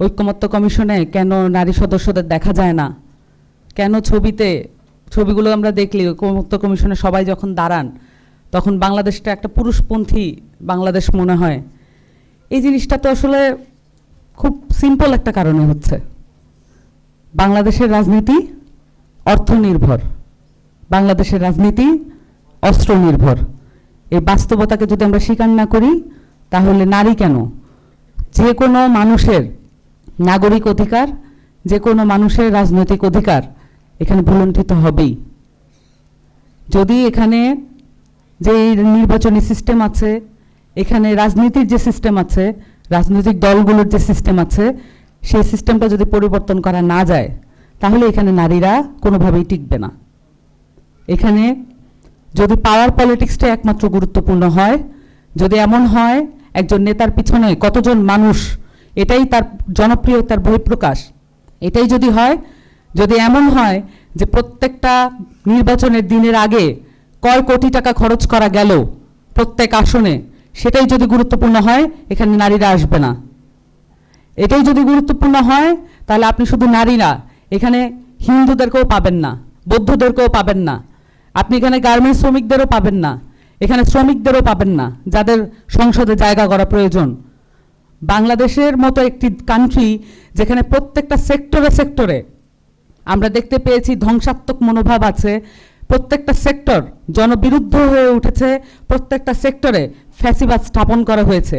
ঐক্যমত্য কমিশনে কেন নারী সদস্যদের দেখা যায় না? কেন ছবিতে, ছবিগুলো আমরা দেখলি, ঐক্যমত্য কমিশনে সবাই যখন দাঁড়ান, তখন বাংলাদেশটা একটা পুরুষপন্থী বাংলাদেশ মনে হয়। এই জিনিসটা তো আসলে খুব সিম্পল একটা কারণে হচ্ছে। বাংলাদেশের রাজনীতি অর্থনির্ভর। বাংলাদেশের রাজনীতি অস্ত্র নির্ভর এই বাস্তবতাকে যদি আমরা স্বীকার না করি, তাহলে নারী কেন? যে কোনো মানুষের নাগরিক অধিকার, যে কোনো মানুষের রাজনৈতিক অধিকার এখানে ভুলণ্ঠিত হবেই। যদি এখানে যে নির্বাচনী সিস্টেম আছে, এখানে রাজনীতির যে সিস্টেম আছে, রাজনৈতিক দলগুলোর যে সিস্টেম আছে, সেই সিস্টেমটা যদি পরিবর্তন করা না যায়, তাহলে এখানে নারীরা কোনোভাবেই টিকবে না। এখানে যদি পাওয়ার পলিটিক্সটা একমাত্র গুরুত্বপূর্ণ হয়, যদি এমন হয়, একজন নেতার পিছনে কতজন মানুষ এটাই তার জনপ্রিয়তার বহিঃপ্রকাশ। এটাই যদি হয়, যদি এমন হয় যে প্রত্যেকটা নির্বাচনের দিনের আগে কয় কোটি টাকা খরচ করা গেল প্রত্যেক আসনে, সেটাই যদি গুরুত্বপূর্ণ হয়, এখানে নারীরা আসবে না। এটাই যদি গুরুত্বপূর্ণ হয়, তাহলে আপনি শুধু নারী না, এখানে হিন্দুদেরকেও পাবেন না, বৌদ্ধদেরকেও পাবেন না। আপনি এখানে গার্মেন্টস শ্রমিকদেরও পাবেন না, এখানে শ্রমিকদেরও পাবেন না, যাদের সংসদে জায়গা করা প্রয়োজন। বাংলাদেশের মতো একটি কান্ট্রি যেখানে প্রত্যেকটা সেক্টরে সেক্টরে আমরা দেখতে পেয়েছি ধ্বংসাত্মক মনোভাব আছে। প্রত্যেকটা সেক্টর জনবিরুদ্ধ হয়ে উঠেছে। প্রত্যেকটা সেক্টরে ফ্যাসিবাদ স্থাপন করা হয়েছে।